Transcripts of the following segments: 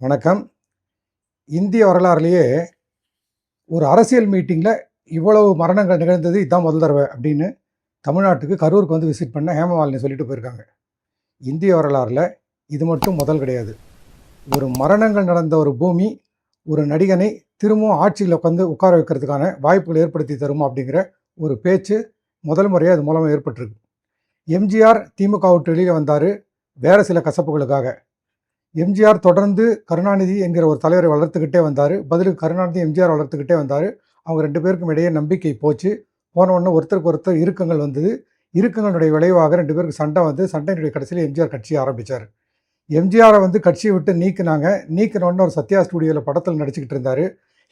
வணக்கம். இந்திய வரலாறுலேயே ஒரு அரசியல் மீட்டிங்கில் இவ்வளவு மரணங்கள் நிகழ்ந்தது இதுதான் முதல் தடவை அப்படின்னு தமிழ்நாட்டுக்கு கரூருக்கு வந்து விசிட் பண்ண ஹேமமாலினி சொல்லிட்டு போயிருக்காங்க. இந்திய வரலாறில் இது மட்டும் முதல் கிடையாது. ஒரு மரணங்கள் நடந்த ஒரு பூமி ஒரு நடிகனை திரும்பவும் ஆட்சியில் உட்காந்து உட்கார வைக்கிறதுக்கான வாய்ப்புகள் ஏற்படுத்தி தருமா அப்படிங்கிற ஒரு பேச்சு முதல் முறையாக அது மூலமாக ஏற்பட்டிருக்கு. எம்ஜிஆர் திமுக விட்டு வெளியில் வந்தார் வேறு சில கசப்புகளுக்காக. எம்ஜிஆர் தொடர்ந்து கருணாநிதி என்கிற ஒரு தலைவரை வளர்த்துக்கிட்டே வந்தார். பதிலுக்கு கருணாநிதி எம்ஜிஆர் வளர்த்துக்கிட்டே வந்தார். அவங்க ரெண்டு பேருக்கும் இடையே நம்பிக்கை போச்சு. போன உடனே ஒருத்தருக்கு ஒருத்தர் இறுக்கங்கள் வந்தது. இறுக்கங்களுடைய விளைவாக ரெண்டு பேருக்கு சண்டை வந்து சண்டையினுடைய கடைசியில் எம்ஜிஆர் கட்சியை ஆரம்பித்தார் எம்ஜிஆரை வந்து கட்சியை விட்டு நீக்கினாங்க. நீக்கினோடனே ஒரு சத்யா ஸ்டுடியோவில் படத்தில் நடிச்சுக்கிட்டு இருந்தார்.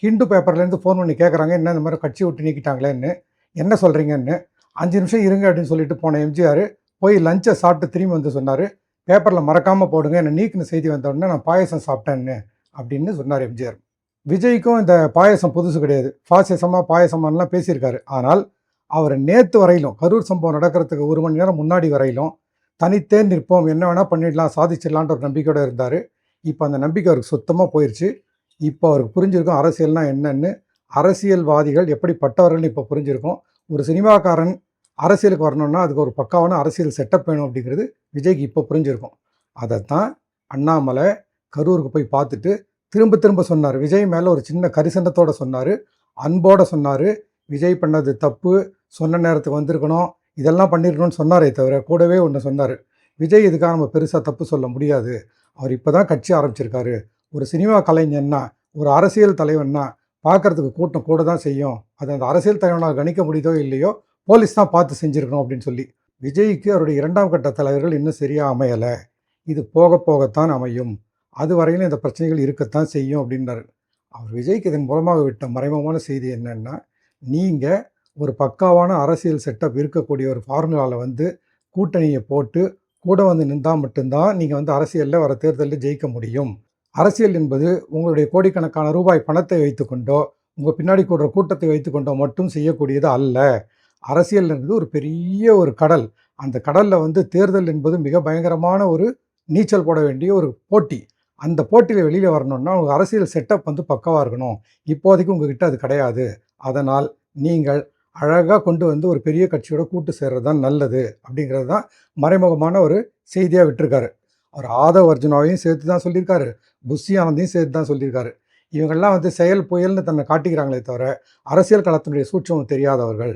ஹிந்து பேப்பர்லேருந்து ஃபோன் பண்ணி கேட்குறாங்க என்ன இந்த மாதிரி கட்சி விட்டு நீக்கிட்டாங்களேன்னு? என்ன சொல்கிறீங்கன்னு அஞ்சு நிமிஷம் இருங்க அப்படின்னு சொல்லிட்டு போன எம்ஜிஆர் போய் லஞ்சை சாப்பிட்டு திரும்பி வந்து சொன்னார். பேப்பரில் மறக்காமல் போடுங்க. என்னை நீக்கின செய்தி வந்த உடனே நான் பாயசம் சாப்பிட்டேன்னு அப்படின்னு சொன்னார் எம்ஜிஆர். விஜய்க்கும் இந்த பாயசம் புதுசு கிடையாது. பாசிசமாக பாயசமானலாம் பேசியிருக்காரு. ஆனால் அவர் நேற்று வரையிலும் கரூர் சம்பவம் நடக்கிறதுக்கு ஒரு மணி நேரம் முன்னாடி வரையிலும் தனித்தே நிற்போம். என்ன வேணால் பண்ணிடலாம் சாதிச்சிடலான்ற ஒரு நம்பிக்கையோடு இருந்தார். இப்போ அந்த நம்பிக்கை அவருக்கு சுத்தமாக போயிடுச்சு இப்போ அவருக்கு புரிஞ்சிருக்கும் அரசியல்னால் என்னென்னு அரசியல்வாதிகள் எப்படிப்பட்டவர்கள்னு இப்போ புரிஞ்சிருக்கும். ஒரு சினிமாக்காரன் அரசியலுக்கு வரணும்னா அதுக்கு ஒரு பக்காவான அரசியல் செட்டப் வேணும் அப்படிங்கிறது விஜய்க்கு இப்போ புரிஞ்சிருக்கும். தான் அண்ணாமலை கரூருக்கு போய் பார்த்துட்டு திரும்ப திரும்ப சொன்னார். விஜய் மேலே ஒரு சின்ன கரிசனத்தோடு சொன்னார். அன்போடு சொன்னார். விஜய் பண்ணது தப்பு. சொன்ன நேரத்துக்கு வந்திருக்கணும். இதெல்லாம் பண்ணியிருக்கணும்னு சொன்னாரே தவிர கூடவே ஒன்று சொன்னார். விஜய் இதுக்காக நம்ம பெருசாக தப்பு சொல்ல முடியாது. அவர் இப்போ தான் கட்சி ஆரம்பிச்சிருக்காரு. ஒரு சினிமா கலைஞன்னா ஒரு அரசியல் தலைவன்னா பார்க்கறதுக்கு கூட்டம் கூட தான் செய்யும். அது அந்த அரசியல் தலைவனால் கணிக்க முடியுதோ இல்லையோ போலீஸ் தான் பார்த்து செஞ்சுருக்கணும் அப்படின்னு சொல்லி. விஜய்க்கு அவருடைய இரண்டாம் கட்ட தலைவர்கள் இன்னும் சரியாக அமையலை. இது போக போகத்தான் அமையும். அது வரையிலும் இந்த பிரச்சனைகள் இருக்கத்தான் செய்யும் அப்படின்னார். அவர் விஜய்க்கு இதன் மூலமாக விட்ட மறைமுகமான செய்தி என்னென்னா நீங்கள் ஒரு பக்காவான அரசியல் செட்டப் இருக்கக்கூடிய ஒரு ஃபார்முலாவில் வந்து கூட்டணியை போட்டு கூட வந்து நின்றால் மட்டும்தான் நீங்கள் வந்து அரசியலில் வர தேர்தலில் ஜெயிக்க முடியும். அரசியல் என்பது உங்களுடைய கோடிக்கணக்கான ரூபாய் பணத்தை வைத்துக்கொண்டோ உங்கள் பின்னாடி கூடுற கூட்டத்தை வைத்துக்கொண்டோ மட்டும் செய்யக்கூடியது அல்ல. அரசியல் என்பது ஒரு பெரிய ஒரு கடல். அந்த கடலில் வந்து தேர்தல் என்பது மிக பயங்கரமான ஒரு நீச்சல் போட வேண்டிய ஒரு போட்டி. அந்த போட்டியில் வெளியில் வரணும்னா உங்கள் அரசியல் செட்டப் வந்து பக்கவாக இருக்கணும். இப்போதைக்கு உங்ககிட்ட அது கிடையாது. அதனால் நீங்கள் அழகாக கொண்டு வந்து ஒரு பெரிய கட்சியோட கூட்டு சேர்றது தான் நல்லது அப்படிங்கிறது தான் மறைமுகமான ஒரு செய்தியாக விட்டுருக்காரு. அவர் ஆதவ் அர்ஜுனாவையும் சேர்த்து தான் சொல்லியிருக்காரு. புஷி ஆனந்தையும் சேர்த்து தான் சொல்லியிருக்காரு. இவங்கெல்லாம் வந்து செயல் புயல்னு தன்னை காட்டிக்கிறாங்களே தவிர அரசியல் களத்தினுடைய சூட்சம் தெரியாதவர்கள்.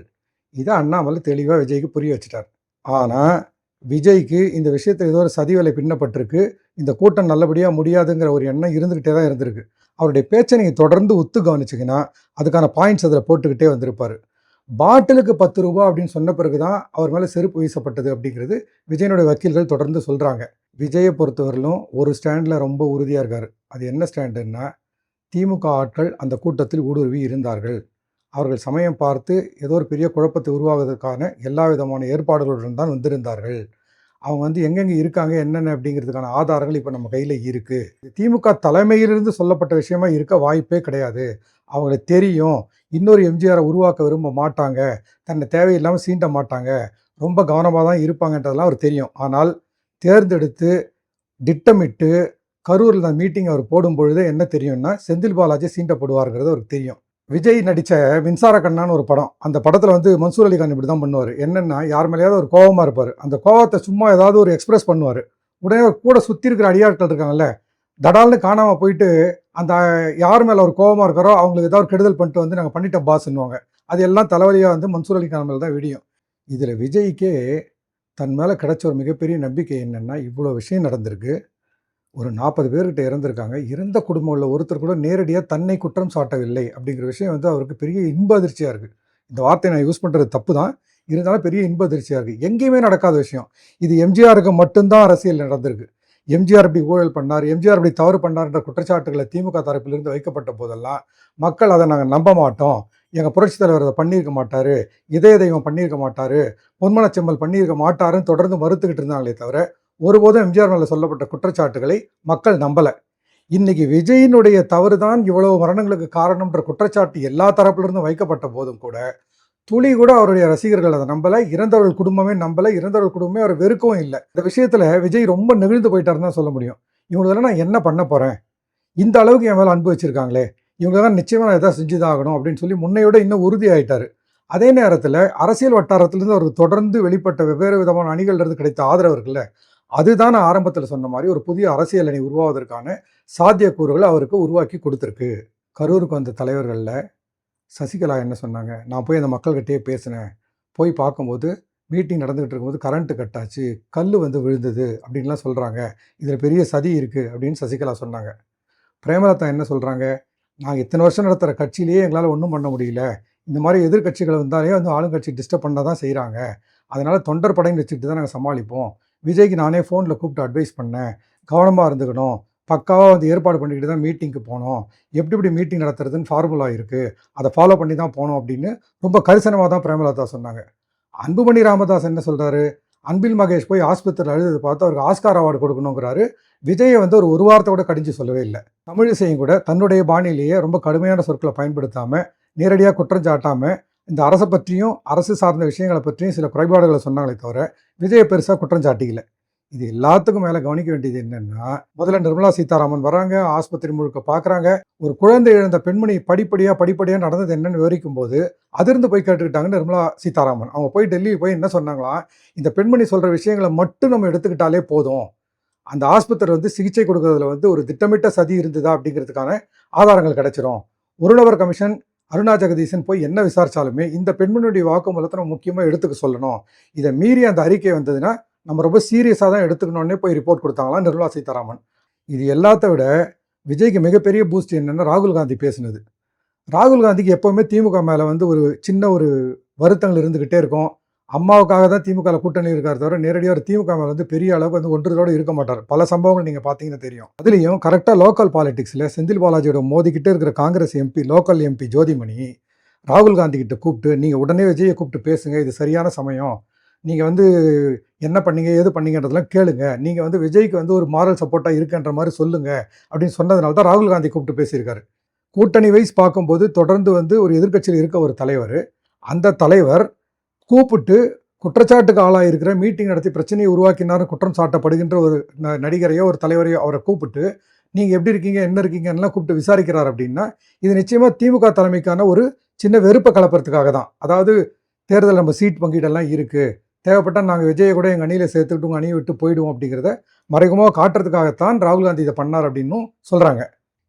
இதை அண்ணாமலை தெளிவாக விஜய்க்கு புரிய வச்சுட்டார். ஆனால் விஜய்க்கு இந்த விஷயத்தில் ஏதோ ஒரு சதிவலை பின்னப்பட்டிருக்கு. இந்த கூட்டம் நல்லபடியாக முடியாதுங்கிற ஒரு எண்ணம் இருந்துக்கிட்டே தான் இருந்திருக்கு. அவருடைய பேச்சை நீங்கள் தொடர்ந்து உத்து கவனிச்சிங்கன்னா அதுக்கான பாயிண்ட்ஸ் அதில் போட்டுக்கிட்டே வந்திருப்பார். பாட்டிலுக்கு பத்து ரூபா அப்படின்னு சொன்ன பிறகு தான் அவர் மேலே செருப்பு வீசப்பட்டது அப்படிங்கிறது விஜயனுடைய வக்கீல்கள் தொடர்ந்து சொல்கிறாங்க விஜயை பொறுத்தவரையிலும் ஒரு ஸ்டாண்டில் ரொம்ப உறுதியாக இருக்கார். அது என்ன ஸ்டாண்டுன்னா திமுக ஆட்கள் அந்த கூட்டத்தில் ஊடுருவி இருந்தார்கள். அவர்கள் சமயம் பார்த்து ஏதோ ஒரு பெரிய குழப்பத்தை உருவாவதற்கான எல்லா விதமான ஏற்பாடுகளுடன் தான் வந்திருந்தார்கள். அவங்க வந்து எங்கெங்கே இருக்காங்க என்னென்ன அப்படிங்கிறதுக்கான ஆதாரங்கள் இப்போ நம்ம கையில் இருக்குது திமுக தலைமையிலிருந்து சொல்லப்பட்ட விஷயமா இருக்க வாய்ப்பே கிடையாது. அவங்களுக்கு தெரியும். இன்னொரு எம்ஜிஆரை உருவாக்க விரும்ப மாட்டாங்க. தன்னை தேவையில்லாமல் சீண்ட மாட்டாங்க. ரொம்ப கவனமாக தான் இருப்பாங்கன்றதெல்லாம் அவர் தெரியும். ஆனால் தேர்ந்தெடுத்து திட்டமிட்டு கரூரில் மீட்டிங் அவர் போடும் பொழுது என்ன தெரியும்னா செந்தில் பாலாஜி சீண்டப்படுவார்ங்கிறது அவருக்கு தெரியும். விஜய் நடித்த மின்சார கண்ணான்னு ஒரு படம். அந்த படத்தில் வந்து மன்சூர் அலிகான் இப்படி தான் பண்ணுவார். என்னென்னா யார் மேலேயாவது ஒரு கோவமாக இருப்பார். அந்த கோவத்தை சும்மா ஏதாவது ஒரு எக்ஸ்பிரஸ் பண்ணுவார். உடனே கூட சுற்றி இருக்கிற அடியாட்கள் இருக்காங்கல்ல தடால்னு காணாமல் போயிட்டு அந்த யார் மேலே ஒரு கோவமாக இருக்காரோ அவங்களுக்கு ஏதாவது ஒரு கெடுதல் பண்ணிட்டு வந்து நாங்கள் பண்ணிட்டோம் பாஸ்ன்னுவாங்க. அது எல்லாம் தலைவலியாக வந்து மன்சூர் அலிகான் மேலே தான் விடியும். இதில் விஜய்க்கே தன் மேலே கிடைச்ச ஒரு மிகப்பெரிய நம்பிக்கை என்னென்னா இவ்வளோ விஷயம் நடந்திருக்கு. ஒரு நாற்பது பேர்கிட்ட இறந்துருக்காங்க. இறந்த குடும்பங்களில் ஒருத்தர் கூட நேரடியாக தன்னை குற்றம் சாட்டவில்லை அப்படிங்கிற விஷயம் வந்து அவருக்கு பெரிய இன்ப அதிர்ச்சியாக இருக்குது இந்த வார்த்தையை நான் யூஸ் பண்ணுறது தப்பு தான் இருந்தாலும் பெரிய இன்ப அதிர்ச்சியாக இருக்குது எங்கேயுமே நடக்காத விஷயம். இது எம்ஜிஆருக்கு மட்டும்தான் அரசியல் நடந்திருக்கு. எம்ஜிஆர் இப்படி ஊழல் பண்ணார் எம்ஜிஆர் இப்படி தவறு பண்ணார்ன்ற குற்றச்சாட்டுகளை திமுக தரப்பிலிருந்து வைக்கப்பட்ட போதெல்லாம் மக்கள் அதை நாங்கள் நம்ப மாட்டோம். எங்கள் புரட்சித் தலைவர் அதை பண்ணியிருக்க மாட்டார். இதய தெய்வம் பண்ணியிருக்க மாட்டார். பொன்மனச்செம்மல் பண்ணியிருக்க மாட்டாருன்னு தொடர்ந்து மறுத்துக்கிட்டு இருந்தாங்களே தவிர ஒருபோதும் எம்ஜிஆர் மேலே சொல்லப்பட்ட குற்றச்சாட்டுகளை மக்கள் நம்பலை. இன்னைக்கு விஜயினுடைய தவறு தான் இவ்வளவு மரணங்களுக்கு காரணம்ன்ற குற்றச்சாட்டு எல்லா தரப்பிலிருந்தும் வைக்கப்பட்ட போதும் கூட துளி கூட அவருடைய ரசிகர்கள் அதை நம்பலை இறந்தவர்கள் குடும்பமே நம்பலை இறந்தவர்கள் குடும்பமே அவர் வெறுக்கவும் இல்லை. இந்த விஷயத்தில் விஜய் ரொம்ப நெகிழ்ந்து போயிட்டாருன்னு தான் சொல்ல முடியும். இவங்களெல்லாம் நான் என்ன பண்ண போகிறேன் இந்த அளவுக்கு என் மேலே அன்பு வச்சுருக்காங்களே இவங்க தான் நிச்சயமாக நான் எதாவது செஞ்சு தான் ஆகணும் அப்படின்னு சொல்லி முன்னையோட இன்னும் உறுதியாயிட்டார். அதே நேரத்தில் அரசியல் வட்டாரத்திலிருந்து அவருக்கு தொடர்ந்து வெளிப்பட்ட வெவ்வேறு விதமான அணிகள்லேருந்து கிடைத்த ஆதரவு இருக்குல்ல அதுதான் நான் ஆரம்பத்தில் சொன்ன மாதிரி ஒரு புதிய அரசியல் அணி உருவாவதற்கான சாத்தியக்கூறுகளை அவருக்கு உருவாக்கி கொடுத்துருக்கு. கரூருக்கு வந்த தலைவர்களில் சசிகலா என்ன சொன்னாங்க? நான் போய் அந்த மக்கள்கிட்டயே பேசினேன். போய் பார்க்கும்போது மீட்டிங் நடந்துகிட்டு இருக்கும்போது கரண்ட்டு கட்டாச்சு கல் வந்து விழுந்தது அப்படின்லாம் சொல்கிறாங்க இதில் பெரிய சதி இருக்குது அப்படின்னு சசிகலா சொன்னாங்க. பிரேமலதா என்ன சொல்கிறாங்க நாங்கள் இத்தனை வருஷம் நடத்துகிற கட்சியிலேயே எங்களால் ஒன்றும் பண்ண முடியல. இந்த மாதிரி எதிர்க்கட்சிகள் வந்தாலே வந்து ஆளுங்கட்சி டிஸ்டர்ப் பண்ண தான் செய்கிறாங்க அதனால் தொண்டர் படைன்னு வச்சுக்கிட்டு தான் நாங்கள் சமாளிப்போம். விஜய்க்கு நானே ஃபோனில் கூப்பிட்டு அட்வைஸ் பண்ணேன். கவனமாக இருந்துக்கணும். பக்காவாக வந்து ஏற்பாடு பண்ணிக்கிட்டு தான் மீட்டிங்க்கு போனோம். எப்படி எப்படி மீட்டிங் நடத்துறதுன்னு ஃபார்முலா இருக்குது அதை ஃபாலோ பண்ணி தான் போனோம் அப்படின்னு ரொம்ப கரிசனமாக தான் பிரேமலதா சொன்னாங்க. அன்புமணி ராமதாஸ் என்ன சொல்கிறாரு அன்பில் மகேஷ் போய் ஆஸ்பத்திரியில் அழுது பார்த்து அவருக்கு ஆஸ்கார் அவார்டு கொடுக்கணுங்கிறாரு. விஜயை வந்து ஒரு ஒரு கூட கடிஞ்சு சொல்லவே இல்லை. தமிழிசையும் கூட தன்னுடைய பாணியிலேயே ரொம்ப கடுமையான சொற்களை பயன்படுத்தாமல் நேரடியாக குற்றம் சாட்டாமல் இந்த அரசை பற்றியும் அரசு சார்ந்த விஷயங்களை பற்றியும் சில குறைபாடுகளை சொன்னாங்களே தவிர விஜயை பெருசாக குற்றம் சாட்டிக்கல. இது எல்லாத்துக்கும் மேலே கவனிக்க வேண்டியது என்னென்னா முதல்ல நிர்மலா சீதாராமன் வராங்க ஆஸ்பத்திரி முழுக்க பார்க்குறாங்க ஒரு குழந்தை இழந்த பெண்மணி படிப்படியாக படிப்படியாக நடந்தது என்னன்னு விவரிக்கும் போது அதிர்ந்து போய் கேட்டுக்கிட்டாங்க நிர்மலா சீதாராமன். அவங்க போய் டெல்லி போய் என்ன சொன்னாங்களாம் இந்த பெண்மணி சொல்கிற விஷயங்களை மட்டும் நம்ம எடுத்துக்கிட்டாலே போதும். அந்த ஆஸ்பத்திரி வந்து சிகிச்சை கொடுக்கறதுல வந்து ஒரு திட்டமிட்ட சதி இருந்ததா அப்படிங்கிறதுக்கான ஆதாரங்கள் கிடைச்சிரும். ஒரு நபர் கமிஷன் அருணா ஜெகதீசன் போய் என்ன விசாரித்தாலுமே இந்த பெண்மணியுடைய வாக்குமூலத்தை நம்ம முக்கியமாக எடுத்துக்க சொல்லணும். இதை மீறி அந்த அறிக்கை வந்ததுன்னா நம்ம ரொம்ப சீரியஸாக தான் எடுத்துக்கணுன்னே போய் ரிப்போர்ட் கொடுத்தாங்களாம் நிர்மலா சீதாராமன். இது எல்லாத்த விட விஜய்க்கு மிகப்பெரிய பூஸ்ட் என்னென்னா ராகுல் காந்தி பேசினது. ராகுல் காந்திக்கு எப்போவுமே திமுக மேலே வந்து ஒரு சின்ன ஒரு வருத்தங்கள் இருந்துக்கிட்டே இருக்கும். அம்மாவுக்காக தான் திமுகவில் கூட்டணி இருக்கார் தவிர நேரடியாக ஒரு திமுக மேலே வந்து பெரிய அளவுக்கு வந்து ஒன்றுதோடு இருக்க மாட்டார். பல சம்பவங்கள் நீங்கள் பார்த்தீங்கன்னா தெரியும். அதுலேயும் கரெக்டாக லோக்கல் பாலிடிக்ஸில் செந்தில் பாலாஜியோட மோதிக்கிட்டே இருக்கிற Congress MP local MP Jothimani ராகுல் காந்தி கிட்ட கூப்பிட்டு நீங்கள் உடனே விஜயை கூப்பிட்டு பேசுங்க இது சரியான சமயம். நீங்கள் வந்து என்ன பண்ணீங்க ஏது பண்ணீங்கன்றதெல்லாம் கேளுங்க. நீங்கள் வந்து விஜய்க்கு வந்து ஒரு மாரல் சப்போர்ட்டாக இருக்குன்ற மாதிரி சொல்லுங்கள் அப்படின்னு சொன்னதுனால தான் ராகுல் காந்தி கூப்பிட்டு பேசியிருக்காரு. கூட்டணி வைஸ் பார்க்கும்போது தொடர்ந்து வந்து ஒரு எதிர்க்கட்சியில் இருக்க ஒரு தலைவர் அந்த தலைவர் கூப்பிட்டு குற்றச்சாட்டுக்கு ஆளாக இருக்கிற மீட்டிங் நடத்தி பிரச்சனையை உருவாக்கினார் குற்றம் சாட்டப்படுகின்ற ஒரு ந- நடிகரையோ ஒரு தலைவரையோ அவரை கூப்பிட்டு நீங்கள் எப்படி இருக்கீங்க? என்ன இருக்கீங்கன்னெலாம் கூப்பிட்டு விசாரிக்கிறார் அப்படின்னா இது நிச்சயமாக திமுக தலைமைக்கான ஒரு சின்ன வெறுப்பை கலப்புறதுக்காக தான். அதாவது தேர்தல் நம்ம சீட் பங்கீடெல்லாம் இருக்குது தேவைப்பட்டால் நாங்கள் விஜயை கூட எங்கள் அணியில் சேர்த்துக்கிட்டு உங்கள் அணியை விட்டு போயிடுவோம் அப்படிங்கிறத மறைமுகமாக காட்டுறதுக்காகத்தான் ராகுல் காந்தி இதை பண்ணார் அப்படின்னும் சொல்கிறாங்க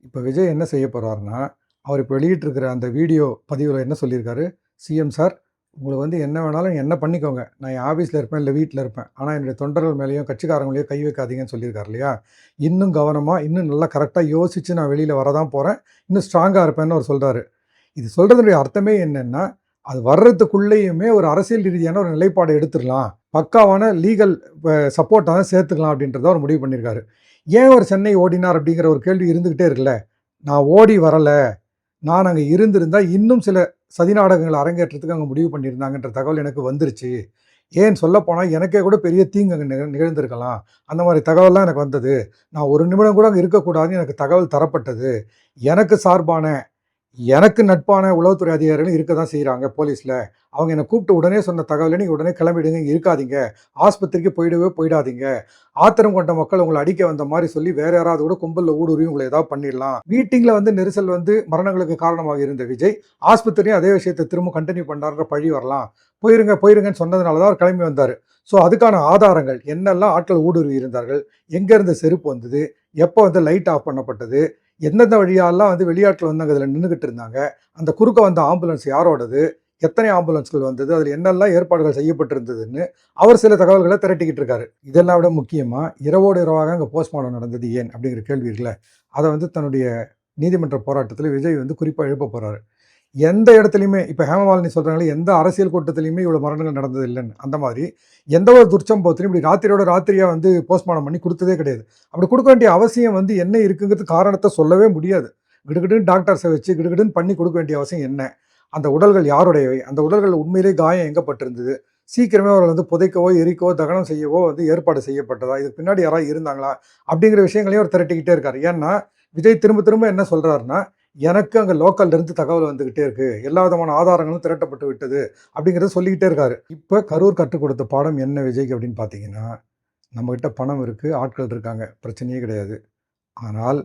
இப்போ விஜய் என்ன செய்ய போகிறாருன்னா அவர் இப்போ வெளியிட்டிருக்கிற அந்த வீடியோ பதிவில் என்ன சொல்லியிருக்காரு? சிஎம் சார் உங்களுக்கு வந்து என்ன வேணாலும் என்ன பண்ணிக்கோங்க. நான் என் ஆஃபீஸில் இருப்பேன் இல்லை வீட்டில் இருப்பேன். ஆனால் என்னுடைய தொண்டர்கள் மேலேயும் கட்சிக்காரங்களையும் கை வைக்காதீங்கன்னு சொல்லியிருக்காரு இல்லையா? இன்னும் கவனமாக இன்னும் நல்லா கரெக்டாக யோசித்து நான் வெளியில் வரதான் போகிறேன் இன்னும் ஸ்ட்ராங்காக இருப்பேன்னு அவர் சொல்கிறாரு இது சொல்கிறதுடைய அர்த்தமே என்னென்னா அது வர்றதுக்குள்ளேயுமே ஒரு அரசியல் ரீதியான ஒரு நிலைப்பாடு எடுத்துடலாம். பக்காவான லீகல் சப்போர்ட்டாக தான் சேர்த்துக்கலாம் அப்படின்றத அவர் முடிவு பண்ணியிருக்காரு. ஏன் அவர் சென்னை ஓடினார் அப்படிங்கிற ஒரு கேள்வி இருந்துக்கிட்டே இருக்குல்ல? நான் ஓடி வரலை. நான் அங்கே இருந்திருந்தால் இன்னும் சில சதி நாடகங்களை அரங்கேற்றத்துக்கு அங்கே முடிவு பண்ணியிருந்தாங்கன்ற தகவல் எனக்கு வந்துருச்சு. ஏன் சொல்லப்போனால் எனக்கே கூட பெரிய தீங்கு அங்கே நிக நிகழ்ந்திருக்கலாம். அந்த மாதிரி தகவல்லாம் எனக்கு வந்தது. நான் ஒரு நிமிடம் கூட அங்கே இருக்கக்கூடாதுன்னு எனக்கு தகவல் தரப்பட்டது. எனக்கு சார்பான எனக்கு நட்பான உளவுத்துறை அதிகாரிகளும் இருக்க தான் செய்கிறாங்க போலீஸில். அவங்க என்னை கூப்பிட்டு உடனே சொன்ன தகவலை நீங்கள் உடனே கிளம்பிடுங்க இருக்காதீங்க. ஆஸ்பத்திரிக்கு போயிடவே போயிடாதீங்க. ஆத்திரம் கொண்ட மக்கள் உங்களை அடிக்க வந்த மாதிரி சொல்லி வேற யாராவது கூட கும்பலில் ஊடுருவி உங்களை ஏதாவது பண்ணிடலாம். மீட்டிங்கில் வந்து நெரிசல் வந்து மரணங்களுக்கு காரணமாக இருந்த விஜய் ஆஸ்பத்திரியும் அதே விஷயத்தை திரும்ப கண்டினியூ பண்ணார்ன்ற பழி வரலாம். போயிருங்க போயிருங்கன்னு சொன்னதுனால தான் அவர் கிளம்பி வந்தார். ஸோ அதுக்கான ஆதாரங்கள் என்னெல்லாம் ஆட்கள் ஊடுருவி இருந்தார்கள் எங்கேருந்து செருப்பு வந்தது எப்போ வந்து லைட் ஆஃப் பண்ணப்பட்டது எந்தெந்த வழியாலாம் வந்து வெளியாட்டில் வந்து அங்கே அதில் நின்றுக்கிட்டு இருந்தாங்க அந்த குறுக்க வந்த ஆம்புலன்ஸ் யாரோடது எத்தனை ஆம்புலன்ஸ்கள் வந்தது அதில் என்னெல்லாம் ஏற்பாடுகள் செய்யப்பட்டிருந்ததுன்னு அவர் சில தகவல்களை திரட்டிக்கிட்டு இருக்காரு. இதெல்லாம் விட முக்கியமாக இரவோடு இரவாக அங்கே போஸ்ட்மார்ட்டம் நடந்தது ஏன் அப்படிங்கிற கேள்வி இருக்குல்ல அதை வந்து தன்னுடைய நீதிமன்ற போராட்டத்தில் விஜய் வந்து குறிப்பாக எழுப்ப போகிறாரு எந்த இடத்துலையுமே இப்போ ஹேமமாலினி சொல்கிறாங்களே எந்த அரசியல் கூட்டத்திலையுமே இவ்வளோ மரணங்கள் நடந்தது இல்லைன்னு அந்த மாதிரி எந்த ஒரு துர்ச்சம்பவத்திலையும் இப்படி ராத்திரியோட ராத்திரியாக வந்து போஸ்ட்மார்டம் பண்ணி கொடுத்ததே கிடையாது. அப்படி கொடுக்க வேண்டிய அவசியம் வந்து என்ன இருக்குங்கிறது காரணத்தை சொல்லவே முடியாது. கிடுகிடுன்னு டாக்டர்ஸை வச்சு கிடுகிடுன்னு பண்ணி கொடுக்க வேண்டிய அவசியம் என்ன? அந்த உடல்கள் யாருடையவை? அந்த உடல்கள் உண்மையிலே காயம் எங்கே பட்டிருந்தது சீக்கிரமே அவர்கள் வந்து புதைக்கவோ எரிக்கவோ தகனம் செய்யவோ வந்து ஏற்பாடு செய்யப்பட்டதா? இதுக்கு பின்னாடி யாராவது இருந்தாங்களா? அப்படிங்கிற விஷயங்களையும் அவர் திரட்டிக்கிட்டே இருக்கார். ஏன்னா விஜய் திரும்ப திரும்ப என்ன சொல்கிறாருன்னா எனக்கு அங்கே லோக்கல்லேருந்து தகவல் வந்துக்கிட்டே இருக்குது எல்லா விதமான ஆதாரங்களும் திரட்டப்பட்டு விட்டது அப்படிங்கிறத சொல்லிக்கிட்டே இருக்காரு. இப்போ கரூர் கற்றுக் கொடுத்த பாடம் என்ன விஜய்க்கு அப்படின்னு பார்த்தீங்கன்னா நம்மக்கிட்ட பணம் இருக்குது ஆட்கள் இருக்காங்க. பிரச்சனையே கிடையாது. ஆனால்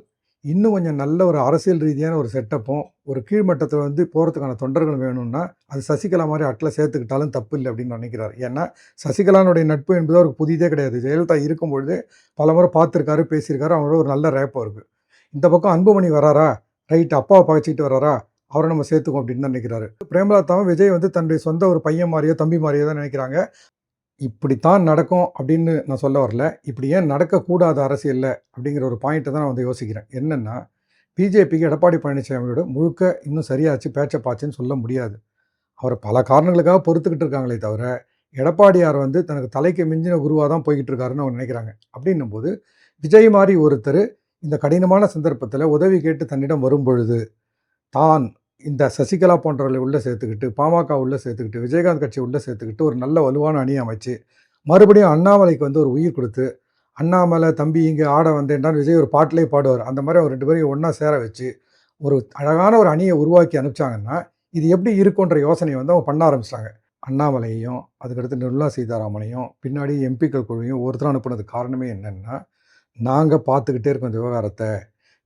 இன்னும் கொஞ்சம் நல்ல ஒரு அரசியல் ரீதியான ஒரு செட்டப்பும் ஒரு கீழ்மட்டத்தில் வந்து போகிறதுக்கான தொண்டர்கள் வேணும்னா அது சசிகலா மாதிரி ஆட்களை சேர்த்துக்கிட்டாலும் தப்பு இல்லை அப்படின்னு நினைக்கிறார். ஏன்னா சசிகலானுடைய நட்பு என்பது அவருக்கு புதிதே கிடையாது. ஜெயலலிதா இருக்கும்பொழுது பல முறை பார்த்துருக்காரு பேசியிருக்காரு. அவரோட ஒரு நல்ல ரேப்போ இருக்குது இந்த பக்கம் அன்புமணி வராரா? ரைட் அப்பாவை பகச்சிட்டு வராரா அவரை நம்ம சேர்த்துக்கோம் அப்படின்னு தான் நினைக்கிறாரு. பிரேமலதாவும் விஜய் வந்து தன்னுடைய சொந்த ஒரு பையன் மாதிரியோ தம்பி மாதிரியோ தான் நினைக்கிறாங்க. இப்படித்தான் நடக்கும் அப்படின்னு நான் சொல்ல வரல. இப்படி ஏன் நடக்கக்கூடாது அரசியலில் அப்படிங்கிற ஒரு பாயிண்ட்டை தான் நான் வந்து யோசிக்கிறேன். என்னென்னா பிஜேபிக்கு எடப்பாடி பழனிசாமியோட முழுக்க இன்னும் சரியாச்சு பேச்சப்பாச்சுன்னு சொல்ல முடியாது. அவர் பல காரணங்களுக்காக பொறுத்துக்கிட்டு இருக்காங்களே தவிர எடப்பாடியார் வந்து தனக்கு தலைக்கு மிஞ்சின குருவாக தான் போய்கிட்டு இருக்காருன்னு அவங்க நினைக்கிறாங்க. அப்படின்னும் போது விஜய் மாதிரி ஒருத்தர் இந்த கடினமான சந்தர்ப்பத்தில் உதவி கேட்டு தன்னிடம் வரும் பொழுது தான் இந்த சசிகலா போன்றவர்களை உள்ளே சேர்த்துக்கிட்டு பாமக உள்ளே சேர்த்துக்கிட்டு விஜயகாந்த் கட்சி உள்ளே சேர்த்துக்கிட்டு ஒரு நல்ல வலுவான அணி அமைச்சு மறுபடியும் அண்ணாமலைக்கு வந்து ஒரு உயிர் கொடுத்து அண்ணாமலை தம்பி இங்கே ஆட வந்தேன்டான் விஜய் ஒரு பாட்டிலே பாடுவார். அந்த மாதிரி அவர் ரெண்டு பேரையும் ஒன்றா சேர வச்சு ஒரு அழகான ஒரு அணியை உருவாக்கி அனுப்பிச்சாங்கன்னா இது எப்படி இருக்குன்ற யோசனையை வந்து அவங்க பண்ண ஆரம்பிச்சிட்டாங்க. அண்ணாமலையையும் அதுக்கடுத்து நிர்மலா சீதாராமனையும் பின்னாடி எம்பிக்கள் குழுவையும் ஒருத்தர் அனுப்புனது காரணமே என்னென்னா நாங்கள் பார்த்துக்கிட்டே இருக்கோம் இந்த விவகாரத்தை.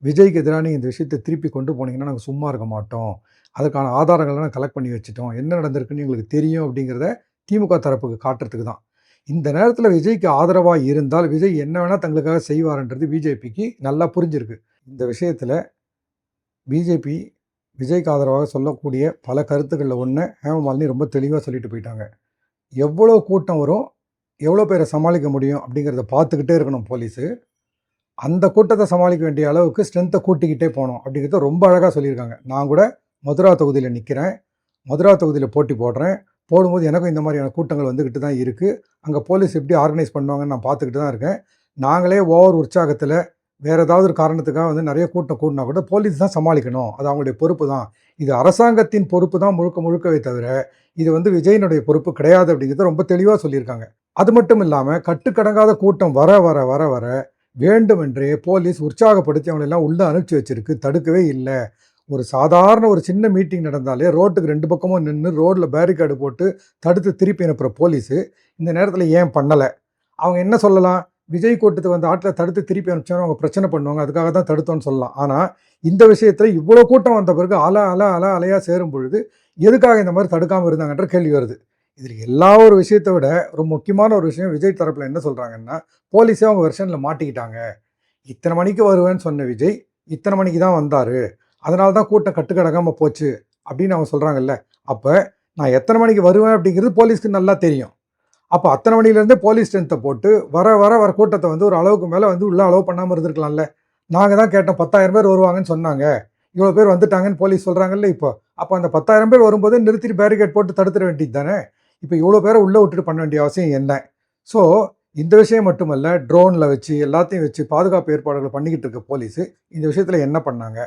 விஜய்க்கு எதிராக நீங்கள் இந்த விஷயத்தை திருப்பி கொண்டு போனீங்கன்னா நாங்கள் சும்மா இருக்க மாட்டோம். அதுக்கான ஆதாரங்களை நாங்கள் கலெக்ட் பண்ணி வச்சுட்டோம். என்ன நடந்திருக்குன்னு எங்களுக்கு தெரியும் அப்படிங்கிறத திமுக தரப்புக்கு காட்டுறதுக்கு தான். இந்த நேரத்தில் விஜய்க்கு ஆதரவாக இருந்தால் விஜய் என்ன வேணால் தங்களுக்காக செய்வார்ன்றது பிஜேபிக்கு நல்லா புரிஞ்சிருக்கு. இந்த விஷயத்தில் பிஜேபி விஜய்க்கு ஆதரவாக சொல்லக்கூடிய பல கருத்துக்களில் ஒன்று ஹேமமாலினி ரொம்ப தெளிவாக சொல்லிட்டு போயிட்டாங்க. எவ்வளோ கூட்டம் வரும் எவ்வளோ பேரை சமாளிக்க முடியும் அப்படிங்கிறத பார்த்துக்கிட்டே இருக்கணும் போலீஸு. அந்த கூட்டத்தை சமாளிக்க வேண்டிய அளவுக்கு ஸ்ட்ரென்த்தை கூட்டிக்கிட்டே போகணும் அப்படிங்கிறத ரொம்ப அழகாக சொல்லியிருக்காங்க. நான் கூட மதுரா தொகுதியில் நிற்கிறேன் மதுரா தொகுதியில் போட்டி போடுறேன். போடும்போது எனக்கும் இந்த மாதிரியான கூட்டங்கள் வந்துக்கிட்டு தான் இருக்குது அங்கே போலீஸ் எப்படி ஆர்கனைஸ் பண்ணுவாங்கன்னு நான் பார்த்துக்கிட்டு தான் இருக்கேன். நாங்களே ஓவர் உற்சாகத்தில் வேறு ஏதாவது ஒரு காரணத்துக்காக வந்து நிறைய கூட்டம் கூட்டினா கூட போலீஸ் தான் சமாளிக்கணும். அது அவங்களுடைய பொறுப்பு தான். இது அரசாங்கத்தின் பொறுப்பு தான் முழுக்க முழுக்கவே தவிர இது வந்து விஜயனுடைய பொறுப்பு கிடையாது அப்படிங்கிறத ரொம்ப தெளிவாக சொல்லியிருக்காங்க. அது மட்டும் இல்லாமல் கட்டுக்கடங்காத கூட்டம் வர வர வர வர வேண்டுமென்றே போலீஸ் உற்சாகப்படுத்தி அவங்களெல்லாம் உள்ளே அனுப்பிச்சி வச்சிருக்கு. தடுக்கவே இல்லை. ஒரு சாதாரண ஒரு சின்ன மீட்டிங் நடந்தாலே ரோட்டுக்கு ரெண்டு பக்கமும் நின்று ரோட்டில் பேரிகார்டு போட்டு தடுத்து திருப்பி அனுப்புகிற போலீஸு இந்த நேரத்தில் ஏன் பண்ணலை? அவங்க என்ன சொல்லலாம்? விஜய் கூட்டத்துக்கு வந்து ஆட்டில் தடுத்து திருப்பி அனுப்பிச்சாலும் அவங்க பிரச்சனை பண்ணுவாங்க. அதுக்காக தான் தடுத்தோன்னு சொல்லலாம். ஆனால் இந்த விஷயத்தில் இவ்வளோ கூட்டம் வந்த பிறகு அல அல அல அலையாக சேரும் பொழுது எதுக்காக இந்த மாதிரி தடுக்காமல் இருந்தாங்கன்ற கேள்வி வருது. இதில் எல்லா ஒரு விஷயத்தை விட ஒரு முக்கியமான ஒரு விஷயம் விஜய் தரப்பில் என்ன சொல்கிறாங்கன்னா போலீஸே அவங்க வெர்ஷனில் மாட்டிக்கிட்டாங்க. இத்தனை மணிக்கு வருவேன்னு சொன்ன விஜய் இத்தனை மணிக்கு தான் வந்தார். அதனால தான் கூட்டம் கட்டுக்கடங்காமல் போச்சு அப்படின்னு அவங்க சொல்கிறாங்கல்ல அப்போ நான் எத்தனை மணிக்கு வருவேன் அப்படிங்கிறது போலீஸ்க்கு நல்லா தெரியும். அப்போ அத்தனை மணிலேருந்தே போலீஸ் ஸ்ட்ரென்த்தை போட்டு வர வர வர கூட்டத்தை வந்து ஒரு அளவுக்கு மேலே வந்து உள்ளே அலோவ் பண்ணாமல் இருந்திருக்கலாம்ல. நாங்கள் தான் கேட்டோம் பத்தாயிரம் பேர் வருவாங்கன்னு சொன்னாங்க. இவ்வளோ பேர் வந்துட்டாங்கன்னு போலீஸ் சொல்கிறாங்கல்ல இப்போ. அப்போ அந்த பத்தாயிரம் பேர் வரும்போது நிறுத்திட்டு பேரிகேட் போட்டு தடுத்துட வேண்டியது தானே? இப்போ இவ்வளோ பேரை உள்ளே விட்டுட்டு பண்ண வேண்டிய அவசியம் என்ன ஸோ இந்த விஷயம் மட்டுமல்ல ட்ரோனில் வச்சு எல்லாத்தையும் வச்சு பாதுகாப்பு ஏற்பாடுகள் பண்ணிக்கிட்டு இருக்க போலீஸு இந்த விஷயத்தில் என்ன பண்ணாங்க?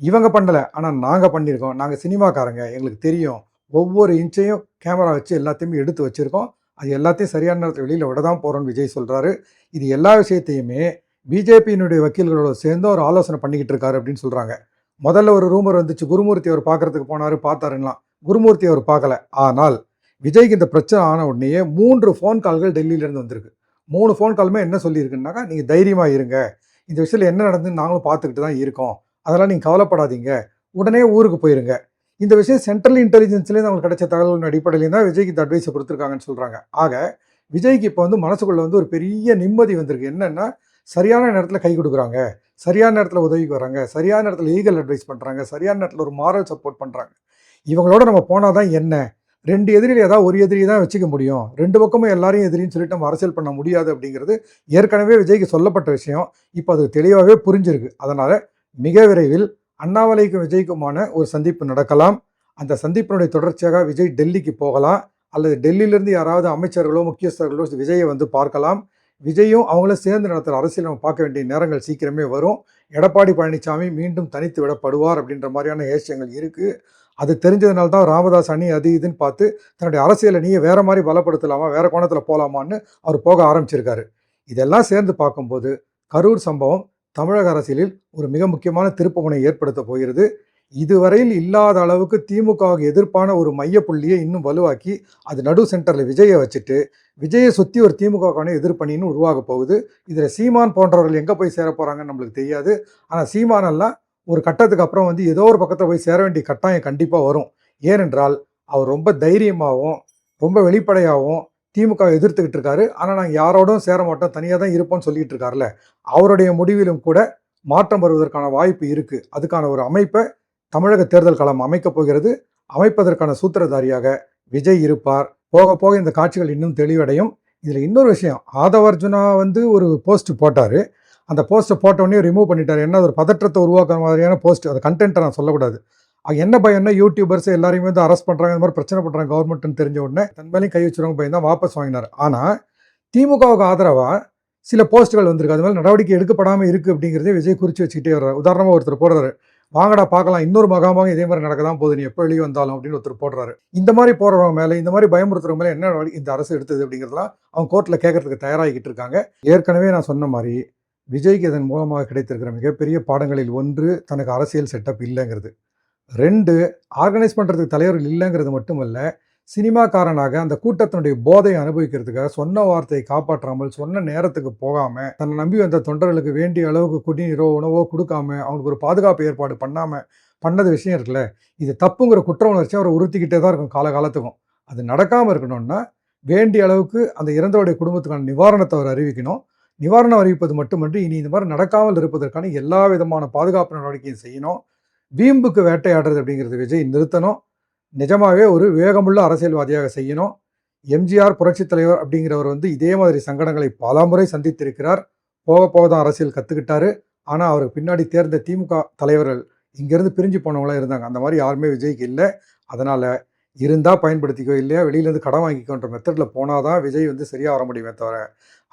இவங்க பண்ணலை ஆனால் நாங்கள் பண்ணியிருக்கோம். நாங்கள் சினிமாக்காரங்க எங்களுக்கு தெரியும். ஒவ்வொரு இன்ச்சையும் கேமரா வச்சு எல்லாத்தையுமே எடுத்து வச்சுருக்கோம். அது எல்லாத்தையும் சரியான நேரத்தில் வெளியில் விட தான் போகிறோன்னு விஜய் சொல்கிறாரு இது எல்லா விஷயத்தையுமே பிஜேபியினுடைய வக்கீல்களோட சேர்ந்து ஒரு ஆலோசனை பண்ணிக்கிட்டு இருக்காரு அப்படின்னு சொல்கிறாங்க முதல்ல ஒரு ரூமர் வந்துச்சு. குருமூர்த்தி அவர் பார்க்கறதுக்கு போனார் பார்த்தாருலாம் குருமூர்த்தி அவர் பார்க்கல. ஆனால் விஜய்க்கு இந்த பிரச்சனை ஆன உடனேயே மூன்று ஃபோன் கால்கள் டெல்லியிலேருந்து வந்திருக்கு. மூணு ஃபோன் காலுமே என்ன சொல்லியிருக்குன்னாக்கா நீங்கள் தைரியமாக இருங்க. இந்த விஷயத்தில் என்ன நடந்துன்னு நாங்களும் பார்த்துக்கிட்டு தான் இருக்கோம். அதெல்லாம் நீங்கள் கவலைப்படாதீங்க. உடனே ஊருக்கு போயிருங்க. இந்த விஷயம் சென்ட்ரல் இன்டெலிஜென்ஸ்லேருந்து அவங்களுக்கு கிடைச்ச தகவலின் அடிப்படையிலும் தான் விஜய்க்கு இந்த அட்வைஸை கொடுத்துருக்காங்கன்னு சொல்கிறாங்க ஆக விஜய்க்கு இப்போ வந்து மனசுக்குள்ளே வந்து ஒரு பெரிய நிம்மதி வந்திருக்கு. என்னென்னா சரியான நேரத்தில் கை கொடுக்குறாங்க. சரியான நேரத்தில் உதவிக்கு வராங்க. சரியான நேரத்தில் லீகல் அட்வைஸ் பண்ணுறாங்க சரியான நேரத்தில் ஒரு மாரல் சப்போர்ட் பண்ணுறாங்க இவங்களோட நம்ம போனால் தான் என்ன? ரெண்டு எதிரியில் ஏதாவது ஒரு எதிரி தான் வச்சுக்க முடியும். ரெண்டு பக்கமும் எல்லாரையும் எதிரின்னு சொல்லிட்டு நம்ம அரசியல் பண்ண முடியாது அப்படிங்கிறது ஏற்கனவே விஜய்க்கு சொல்லப்பட்ட விஷயம். இப்போ அது தெளிவாகவே புரிஞ்சிருக்கு. அதனால் மிக விரைவில் அண்ணாமலைக்கும் விஜய்க்குமான ஒரு சந்திப்பு நடக்கலாம். அந்த சந்திப்பினுடைய தொடர்ச்சியாக விஜய் டெல்லிக்கு போகலாம். அல்லது டெல்லியிலேருந்து யாராவது அமைச்சர்களோ முக்கியஸ்தர்களோ விஜயை வந்து பார்க்கலாம். விஜயும் அவங்களும் சேர்ந்து நடத்துகிற அரசியல் நம்ம பார்க்க வேண்டிய நேரங்கள் சீக்கிரமே வரும். எடப்பாடி பழனிசாமி மீண்டும் தனித்து விடப்படுவார் அப்படின்ற மாதிரியான ஏசியங்கள் இருக்குது அது தெரிஞ்சதுனால தான் ராமதாஸ் அணி அது இதுன்னு பார்த்து தன்னுடைய அரசியலை நீயே வேற மாதிரி பலப்படுத்தலாமா வேற கோணத்தில் போகலாமான்னு அவர் போக ஆரம்பிச்சிருக்காரு. இதெல்லாம் சேர்ந்து பார்க்கும்போது கரூர் சம்பவம் தமிழக அரசியலில் ஒரு மிக முக்கியமான திருப்புமுனை ஏற்படுத்த போகிறது. இதுவரையில் இல்லாத அளவுக்கு திமுகவுக்கு எதிர்ப்பான ஒரு மையப்புள்ளியை இன்னும் வலுவாக்கி அது நடு சென்டரில் விஜயை வச்சுட்டு விஜயை சுற்றி ஒரு திமுகவுக்கான எதிர்ப்பணின்னு உருவாக போகுது. இதில் சீமான் போன்றவர்கள் எங்கே போய் சேர போகிறாங்கன்னு நம்மளுக்கு தெரியாது. ஆனால் சீமானெல்லாம் ஒரு கட்டத்துக்கு அப்புறம் வந்து ஏதோ ஒரு பக்கத்தில் போய் சேர வேண்டிய கட்டாயம் கண்டிப்பாக வரும். ஏனென்றால் அவர் ரொம்ப தைரியமாகவும் ரொம்ப வெளிப்படையாகவும் திமுக எதிர்த்துக்கிட்டு இருக்காரு. ஆனால் நாங்கள் யாரோடும் சேர மாட்டோம். தனியாக தான் இருப்போம்னு சொல்லிட்டு இருக்காருல்ல. அவருடைய முடிவிலும் கூட மாற்றம் வருவதற்கான வாய்ப்பு இருக்குது அதுக்கான ஒரு அமைப்பை தமிழக தேர்தல் களம் அமைக்கப் போகிறது. அமைப்பதற்கான சூத்திரதாரியாக விஜய் இருப்பார். போக போக இந்த காட்சிகள் இன்னும் தெளிவடையும். இதில் இன்னொரு விஷயம். ஆதவர்ஜுனா வந்து ஒரு போஸ்ட் போட்டார். அந்த போஸ்ட்டை போட்டோடனே ரிமூவ் பண்ணிட்டார். என்ன ஒரு பதற்றத்தை உருவாக்குற மாதிரியான போஸ்ட் அது கண்டென்ட்டை நான் சொல்லக்கூடாது. அது என்ன பயம்னா யூடியூபர்ஸ் எல்லாரையுமே வந்து அரெஸ்ட் பண்ணுறாங்க இந்த மாதிரி பிரச்சனை பண்ணுறாங்க கவர்மெண்ட்னு தெரிஞ்ச உடனே தன் மேலேயும் கை வச்சுருவாங்க பையன் தான் வாபஸ் வாங்கினார். ஆனால் திமுகவுக்கு ஆதரவாக சில போஸ்ட்டுகள் வந்திருக்கு. அது மேலே நடவடிக்கை எடுக்கப்படாமல் இருக்குது அப்படிங்கிறதே விஜய் குறித்து வச்சுக்கிட்டே வர்றாரு. உதாரணமாக ஒருத்தர் போடுறாரு. வாங்கடா பார்க்கலாம். இன்னொரு மகாமாக இதே மாதிரி நடக்க தான் போகுது. நீ எப்போ வெளியே வந்தாலும் அப்படின்னு ஒருத்தர் போடுறாரு. இந்த மாதிரி போடுறவங்க மேலே இந்த மாதிரி பயமுறுத்துறவங்க மேலே என்ன நடவடிக்கை இந்த அரசு எடுத்தது அப்படிங்கிறதுலாம் அவங்க கோர்ட்டில் கேட்கறதுக்கு தயாராகிக்கிட்டு இருக்காங்க. ஏற்கனவே நான் சொன்ன மாதிரி விஜய்க்கு இதன் மூலமாக கிடைத்திருக்கிற மிகப்பெரிய பாடங்களில் ஒன்று தனக்கு அரசியல் செட்டப் இல்லைங்கிறது. ரெண்டு ஆர்கனைஸ் பண்ணுறதுக்கு தலைவர்கள் இல்லைங்கிறது மட்டுமல்ல சினிமாக்காரனாக அந்த கூட்டத்தினுடைய போதையை அனுபவிக்கிறதுக்காக சொன்ன வார்த்தையை காப்பாற்றாமல் சொன்ன நேரத்துக்கு போகாமல் தன்னை நம்பி வந்த தொண்டர்களுக்கு வேண்டிய அளவுக்கு குடிநீரோ உணவோ கொடுக்காம அவங்களுக்கு ஒரு பாதுகாப்பு ஏற்பாடு பண்ணாமல் பண்ணது விஷயம் இருக்குல்ல இது தப்புங்கிற குற்ற உணர்ச்சி அவரை உறுத்திக்கிட்டே தான் இருக்கும் காலகாலத்துக்கும். அது நடக்காமல் இருக்கணும்னா வேண்டிய அளவுக்கு அந்த இறந்தவருடைய குடும்பத்துக்கான நிவாரணத்தை அவர் அறிவிக்கணும். நிவாரணம் அறிவிப்பது மட்டுமன்றி இனி இந்த மாதிரி நடக்காமல் இருப்பதற்கான எல்லா விதமான பாதுகாப்பு நடவடிக்கையும் செய்யணும். வீம்புக்கு வேட்டையாடுறது அப்படிங்கிறது விஜய் நிறுத்தணும். நிஜமாகவே ஒரு வேகமுள்ள அரசியல்வாதியாக செய்யணும். எம்ஜிஆர் புரட்சித் தலைவர் அப்படிங்கிறவர் வந்து இதே மாதிரி சங்கடங்களை பல முறை சந்தித்திருக்கிறார். போக போக தான் அரசியல் கற்றுக்கிட்டாரு ஆனால் அவருக்கு பின்னாடி தேர்ந்த திமுக தலைவர்கள் இங்கேருந்து பிரிஞ்சு போனவங்களாம் இருந்தாங்க. அந்த மாதிரி யாருமே விஜய்க்கு இல்லை. அதனால் இருந்தால் பயன்படுத்திக்கோ இல்லையா? வெளியிலேருந்து கடன் வாங்கிக்கோன்ற மெத்தடில் போனால் தான் விஜய் வந்து சரியாக வர முடியுமே தவிர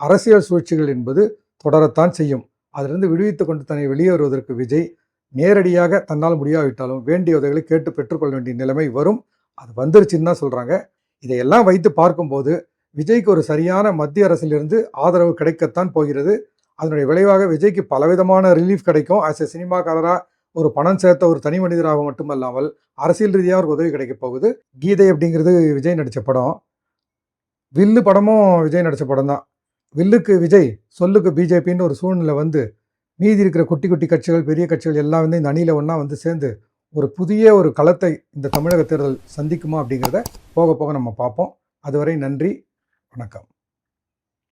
அரசியல் சூழ்ச்சிகள் என்பது தொடரத்தான் செய்யும். அதிலிருந்து விடுவித்து கொண்டு தன்னை வெளியே வருவதற்கு விஜய் நேரடியாக தன்னால் முடியாவிட்டாலும் வேண்டிய உதவிகளை கேட்டு பெற்றுக்கொள்ள வேண்டிய நிலைமை வரும். அது வந்துருச்சுன்னு தான் சொல்கிறாங்க இதையெல்லாம் வைத்து பார்க்கும்போது விஜய்க்கு ஒரு சரியான மத்திய அரசிலிருந்து ஆதரவு கிடைக்கத்தான் போகிறது. அதனுடைய விளைவாக விஜய்க்கு பலவிதமான ரிலீஃப் கிடைக்கும். ஆஸ் எ சினிமாக்காரராக ஒரு பணம் சேர்த்த ஒரு தனி மனிதராக மட்டுமல்லாமல் அரசியல் ரீதியாக ஒரு உதவி கிடைக்க போகுது. கீதை அப்படிங்கிறது விஜய் நடித்த படம். வில்லு படமும் விஜய் நடித்த படம் தான் வில்லுக்கு விஜய் சொல்லுக்கு பிஜேபின்னு ஒரு சூழ்நிலை வந்து மீதி இருக்கிற குட்டி குட்டி கட்சிகள் பெரிய கட்சிகள் எல்லாம் வந்து இந்த அணியில் ஒன்றா வந்து சேர்ந்து ஒரு புதிய ஒரு களத்தை இந்த தமிழக தேர்தல் சந்திக்குமா அப்படிங்கிறத போக போக நம்ம பார்ப்போம். அதுவரை நன்றி வணக்கம்.